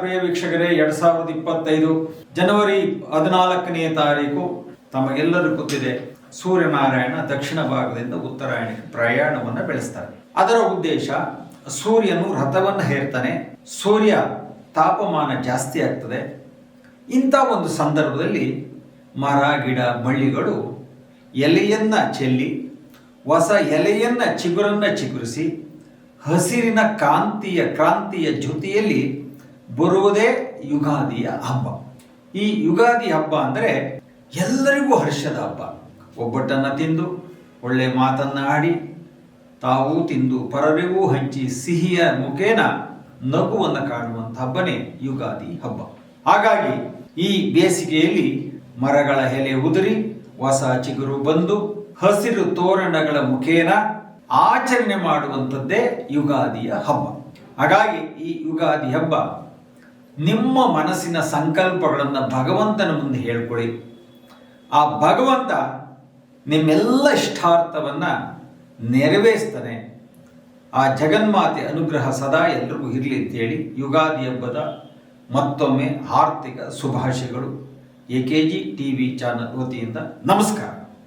ಪ್ರಿಯ ವೀಕ್ಷಕರೇ. ಎರಡ್ ಸಾವಿರದ ಇಪ್ಪತ್ತೈದು ಜನವರಿ ಹದಿನಾಲ್ಕನೇ ತಾರೀಕು ತಮಗೆಲ್ಲರೂ ಗೊತ್ತಿದೆ, ಸೂರ್ಯನಾರಾಯಣ ದಕ್ಷಿಣ ಭಾಗದಿಂದ ಉತ್ತರಾಯಣಕ್ಕೆ ಪ್ರಯಾಣವನ್ನು ಬೆಳೆಸ್ತಾರೆ. ಅದರ ಉದ್ದೇಶ, ಸೂರ್ಯನು ರಥವನ್ನು ಹೇರ್ತಾನೆ. ಸೂರ್ಯ ತಾಪಮಾನ ಜಾಸ್ತಿ ಆಗ್ತದೆ. ಇಂಥ ಒಂದು ಸಂದರ್ಭದಲ್ಲಿ ಮರ, ಗಿಡ ಬಳ್ಳಿಗಳು ಎಲೆಯನ್ನ ಚೆಲ್ಲಿ, ಹೊಸ ಎಲೆಯನ್ನ ಚಿಗುರನ್ನ ಚಿಗುರಿಸಿ ಹಸಿರಿನ ಕಾಂತಿಯ ಕ್ರಾಂತಿಯ ಜೊತೆಯಲ್ಲಿ ಬರುವುದೇ ಯುಗಾದಿಯ ಹಬ್ಬ. ಈ ಯುಗಾದಿ ಹಬ್ಬ ಅಂದರೆ ಎಲ್ಲರಿಗೂ ಹರ್ಷದ ಹಬ್ಬ. ಒಬ್ಬಟ್ಟನ್ನು ತಿಂದು, ಒಳ್ಳೆ ಮಾತನ್ನು ಆಡಿ, ತಾವು ತಿಂದು ಪರರಿಗೂ ಹಂಚಿ ಸಿಹಿಯ ಮುಖೇನ ನಗುವನ್ನು ಕಾಣುವಂಥ ಹಬ್ಬನೇ ಯುಗಾದಿ ಹಬ್ಬ. ಹಾಗಾಗಿ ಈ ಬೇಸಿಗೆಯಲ್ಲಿ ಮರಗಳ ಎಲೆ ಉದುರಿ, ಹೊಸ ಚಿಗುರು ಬಂದು, ಹಸಿರು ತೋರಣಗಳ ಮುಖೇನ ಆಚರಣೆ ಮಾಡುವಂಥದ್ದೇ ಯುಗಾದಿಯ ಹಬ್ಬ. ಹಾಗಾಗಿ ಈ ಯುಗಾದಿ ಹಬ್ಬ ನಿಮ್ಮ ಮನಸ್ಸಿನ ಸಂಕಲ್ಪಗಳನ್ನು ಭಗವಂತನ ಮುಂದೆ ಹೇಳ್ಕೊಳ್ಳಿ. ಆ ಭಗವಂತ ನಿಮ್ಮೆಲ್ಲ ಇಷ್ಟಾರ್ಥವನ್ನು ನೆರವೇರಿಸ್ತಾನೆ. ಆ ಜಗನ್ಮಾತೆ ಅನುಗ್ರಹ ಸದಾ ಎಲ್ಲರಿಗೂ ಇರಲಿ ಅಂತೇಳಿ ಯುಗಾದಿ ಹಬ್ಬದ ಮತ್ತೊಮ್ಮೆ ಆರ್ಥಿಕ ಶುಭಾಶಯಗಳು. A K G T V channel ವತಿಯಿಂದ ನಮಸ್ಕಾರ.